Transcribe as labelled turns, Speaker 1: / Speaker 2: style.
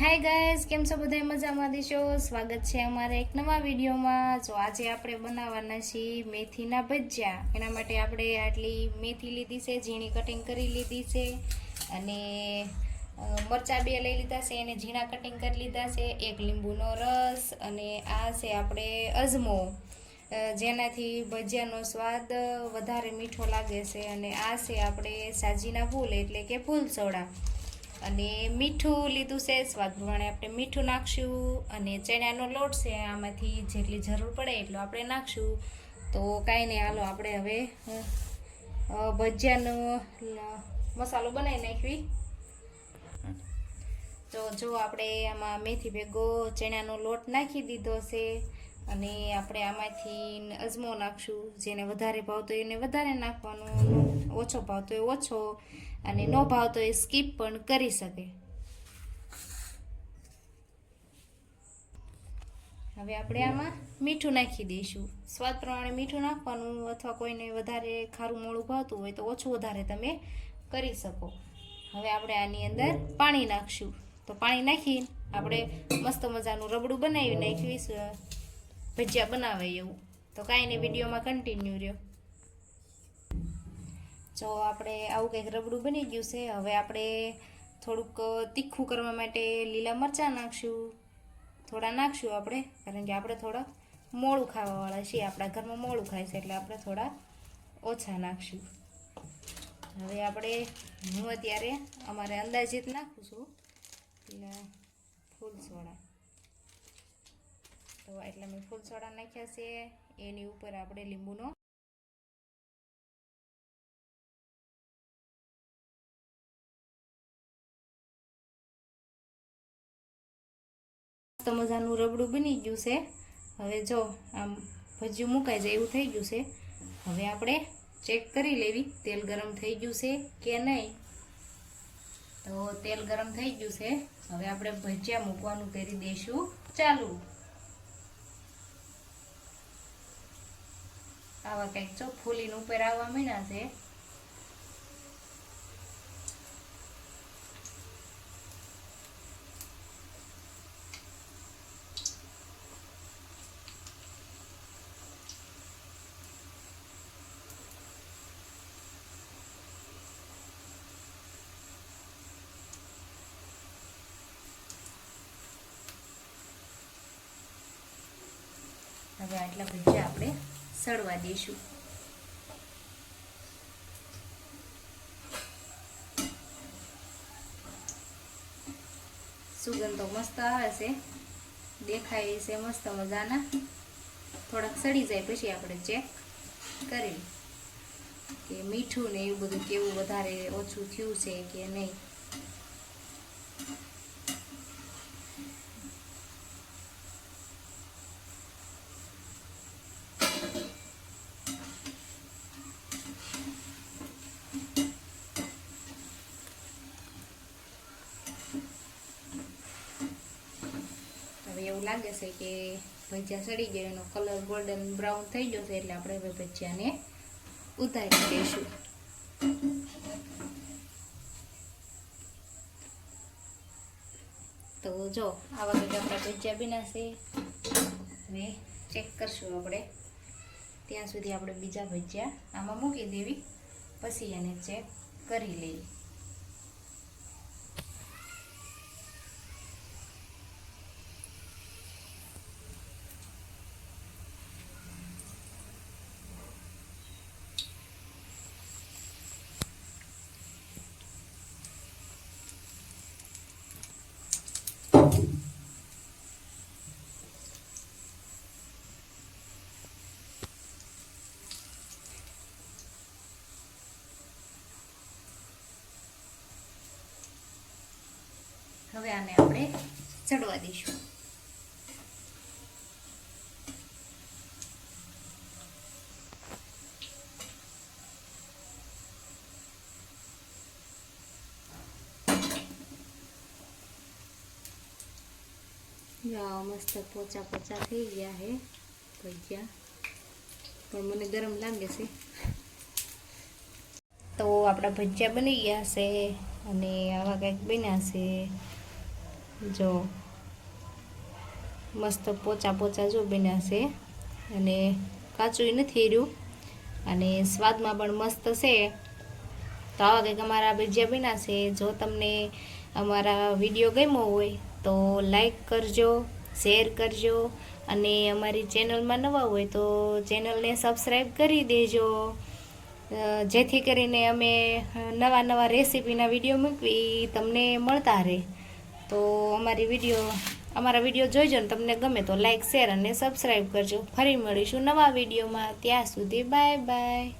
Speaker 1: Hi guys કેમ છો બધા મજામાં દેશો? સ્વાગત છે અમારા એક નવા વિડીયોમાં. જો આજે આપણે બનાવવાના છીએ મેથીના ભજીયા. એના માટે આપણે આટલી મેથી લીધી છે, ઝીણી કટિંગ કરી લીધી છે અને મરચાં બે લઈ લીધા છે એને ઝીણા કટિંગ કરી લીધા છે. એક લીંબુનો રસ અને આ છે આપણે અજમો. જેનાથી ભજીયાનો સ્વાદ વધારે મીઠો લાગે છે અને આ છે આપણે સાજીના ફૂલ એટલે કે ફૂલ સોડા અને મીઠું લીધું છે સ્વાદ પ્રમાણે આપણે મીઠું નાખશું અને ચણાનો લોટ છે આમાંથી જેટલી જરૂર પડે એટલો આપણે નાખશું. તો કાંઈ નહીં હાલો આપણે હવે ભજીયાનો મસાલો બનાવી નાખવી. તો જો આપણે આમાં મેથી ભેગો ચણાનો લોટ નાખી દીધો છે અને આપણે આમાંથી અજમો નાખશું, જેને વધારે ભાવતો એને વધારે નાખવાનો, ઓછો ભાવતો હોય ઓછો, અને ન ભાવતો એ સ્કીપ પણ કરી શકે. હવે આપણે આમાં મીઠું નાખી દઈશું. સ્વાદ પ્રમાણે મીઠું નાખવાનું, અથવા કોઈને વધારે ખારું મોળું ભાવતું હોય તો ઓછું વધારે તમે કરી શકો. હવે આપણે આની અંદર પાણી નાખશું. તો પાણી નાખી આપણે મસ્ત મજાનું રબડું બનાવી નાખ્યું ભજીયા બનાવે એવું. તો કાંઈ નહીં વિડીયોમાં કન્ટિન્યુ રહ્યો. જો આપણે આવું કંઈક રબડું બની ગયું છે હવે આપણે થોડુંક તીખું કરવા માટે લીલા મરચાં નાખશું. થોડા નાખશું આપણે કારણ કે આપણે થોડા મોળું ખાવાવાળા છીએ. આપણા ઘરમાં મોળું ખાય છે એટલે આપણે થોડા ઓછા નાખશું. હવે આપણે હું અત્યારે અમારે અંદાજિત નાખું છું. એટલે ફૂલ સોડા તો એટલે મેં ફૂલ સોડા નાખ્યા છે. એની ઉપર આપણે લીંબુનો મસ્ત મજાનું રબડું બની ગયું છે. હવે જો આમ ભજીયું મુકાઈ જાય એવું થઈ ગયું છે. હવે આપણે ચેક કરી લેવી, તેલ ગરમ થઈ ગયું છે કે નહીં? તો તેલ ગરમ થઈ ગયું છે. હવે આપણે ભજીયા મૂકવાનું કરી દઈશું. ચાલુ. આવા કંઈક જો ફૂલીને ઉપર આવવા માંડ્યા છે. હવે આટલા ભજીયા આપણે સળવા દઈશું. સુગંધ તો મસ્ત આવે છે. દેખાય છે મસ્ત મજાના. થોડાક સડી જાય પછી આપણે ચેક કરી કે મીઠું ને એવું બધું કેવું વધારે ઓછું થયું છે કે નહીં હવે એવું લાગે છે કે ભજીયા સડી ગયા, એનો કલર ગોલ્ડન બ્રાઉન થઈ ગયો છે, એટલે આપણે હવે ભજીયાને ઉતારી દઈશું. તો જો, આવા બધા આપણા ભજીયા બનાશે ને ચેક કરશું આપણે. ત્યાં સુધી આપણે બીજા ભજીયા આમાં મૂકી દેવી, પછી એને ચેક કરી લઈએ. હવે આને આપણે ચડવા દઈશું. યા, મસ્ત પોચા પોચા થઈ ગયા હે. ભજીયા. પણ મને ગરમ લાગે છે. તો આપણા ભજીયા બની ગયા છે અને આવા કંઈક બન્યા છે. જો મસ્ત પોચા પોચા જો બન્યા છે. અને કાચું નથી રહ્યું. અને સ્વાદમાં પણ મસ્ત છે. તો આવા કંઈક અમારા ભજીયા બન્યા છે. જો તમને અમારા વીડિયો ગમ્યો હોય તો લાઈક કરજો, શેર કરજો. અને અમારી ચેનલમાં નવા હોય તો ચેનલને સબસ્ક્રાઈબ કરી દેજો. જેથી કરીને અમે નવા નવા રેસીપીના વીડિયો મૂકવી તમને મળતા રહે. તો અમારી વીડિયો, અમારા વીડિયો જોઈજો ને તમને ગમે તો લાઈક શેર અને સબસ્ક્રાઈબ કરજો. ફરી મળીશું નવા વિડીયોમાં. ત્યાં સુધી બાય બાય